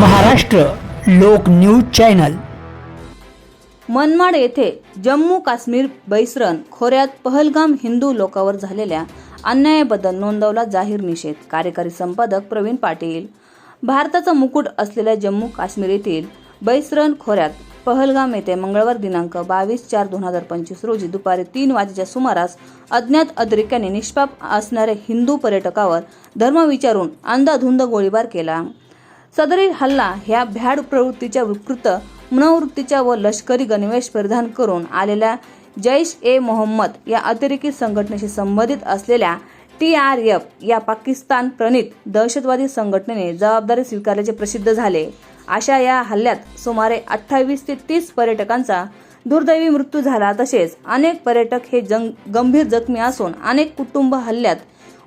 महाराष्ट्र लोक news channel. Manmad येथे जम्मू काश्मीर बैसरन खोऱ्यात पहलगाम हिंदू लोकांवर झालेल्या अन्यायाबद्दल नोंदवला जाहीर निषेध. कार्यकारी संपादक प्रवीण पाटील. भारताचा मुकुट असलेल्या जम्मू काश्मीर येथील बैसरन खोऱ्यात पहलगाम येथे मंगळवार दिनांक बावीस चार दोन हजार पंचवीस रोजी दुपारी तीन वाजेच्या सुमारास अज्ञात अद्रिक्याने निष्पाप असणाऱ्या हिंदू पर्यटकावर धर्म विचारून अंधाधुंद गोळीबार केला. सदरील हल्ला ह्या भ्याड प्रवृत्तीच्या विकृत मनोवृत्तीच्या व लष्करी गणवेश परिधान करून आलेल्या जैश ए मोहम्मद या अतिरेकी संघटनेशी संबंधित असलेल्या टी आर एफ या पाकिस्तान प्रणित दहशतवादी संघटनेने जबाबदारी स्वीकारल्याचे प्रसिद्ध झाले. अशा या हल्ल्यात सुमारे अठ्ठावीस ते तीस पर्यटकांचा दुर्दैवी मृत्यू झाला. तसेच अनेक पर्यटक हे जंग गंभीर जखमी असून अनेक कुटुंब हल्ल्यात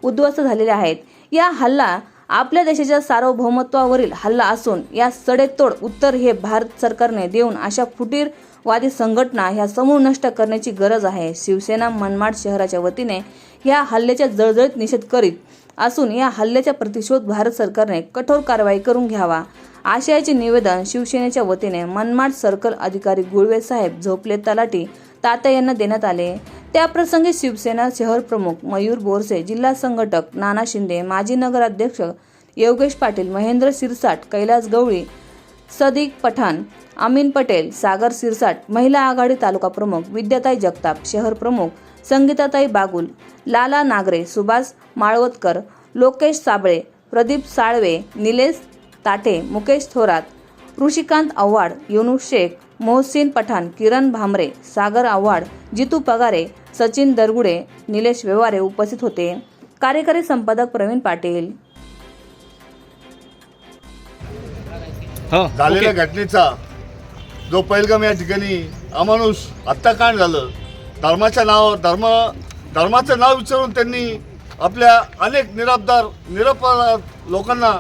उद्ध्वस्त झालेले आहेत. या हल्ला आपल्या देशाच्या सार्वभौमत्वावरील हल्ला असून या सडेतोड उत्तर हे भारत सरकारने देऊन अशा फुटीरवादी संघटना ह्या समूळ नष्ट करण्याची गरज आहे. शिवसेना मनमाड शहराच्या वतीने या हल्ल्याच्या जळजळीत निषेध करीत असून या हल्ल्याचा प्रतिशोध भारत सरकारने कठोर कारवाई करून घ्यावा. आशयाचे निवेदन शिवसेनेच्या वतीने मनमाड सर्कल अधिकारी गुळवे साहेब झोपले तलाटी तात्या यांना देण्यात आले. त्याप्रसंगी शिवसेना शहर प्रमुख मयूर बोरसे जिल्हा संघटक नाना शिंदे माजी नगराध्यक्ष योगेश पाटील महेंद्र सिरसाट कैलास गवळी सदिक पठाण अमीन पटेल सागर सिरसाट महिला आघाडी तालुका प्रमुख विद्याताई जगताप शहर प्रमुख संगीताताई बागुल लाला नागरे सुभाष माळवतकर लोकेश साबळे प्रदीप साळवे निलेश ताठे मुकेश थोरात ऋषिकांत आव्हाड युनू शेख मोहसिन पठाण किरण भामरे सागर आव्हाड जितू पगारे सचिन दरगुडे निलेश व्यवहारे उपस्थित होते. कार्यकारी संपादक प्रवीण पाटील. हो झालेल्या घटनेचा जो पैलगाम या ठिकाणी अमानुष हत्याकांड झालं धर्माच्या नावावर धर्म धर्माचं नाव विचारून त्यांनी आपल्या अनेक निराबदार निरपराध लोकांना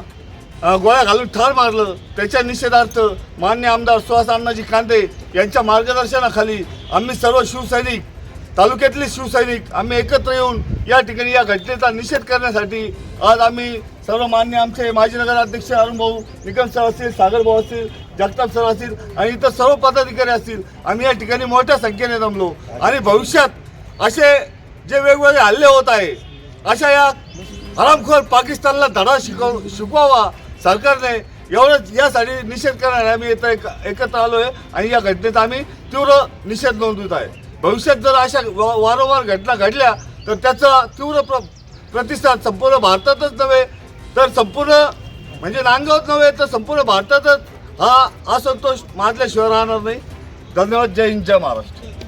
गोळ्या घालून ठार मारलं. त्याच्या निषेधार्थ मान्य आमदार सुहास अण्णाजी कांदे यांच्या मार्गदर्शनाखाली आम्ही सर्व शिवसैनिक तालुक्यातले शिवसैनिक आम्ही एकत्र येऊन या ठिकाणी या घटनेचा निषेध करण्यासाठी आज आम्ही सर्व मान्य आमचे माजी नगराध्यक्ष अरुण भाऊ निकम सर असतील सागर भाऊ असतील जगताप सर असतील आणि इतर सर्व पदाधिकारी असतील आम्ही या ठिकाणी मोठ्या संख्येने जमलो. आणि भविष्यात असे जे वेगवेगळे हल्ले होत आहे अशा या हरामखोर पाकिस्तानला धडा शिकव शिकवावा सरकारने एवढंच यासाठी निषेध करणारे आम्ही इथं एकत्र आलो आहे आणि या घटनेचा आम्ही तीव्र निषेध नोंदवित आहे. भविष्यात जर अशा वारंवार घटना घडल्या तर त्याचा तीव्र प्र प्रतिसाद संपूर्ण भारतातच नव्हे तर संपूर्ण म्हणजे नांदगावच नव्हे तर संपूर्ण भारतातच हा असंतोष माजल्याशिवाय राहणार नाही. धन्यवाद. जय हिंद जय महाराष्ट्र.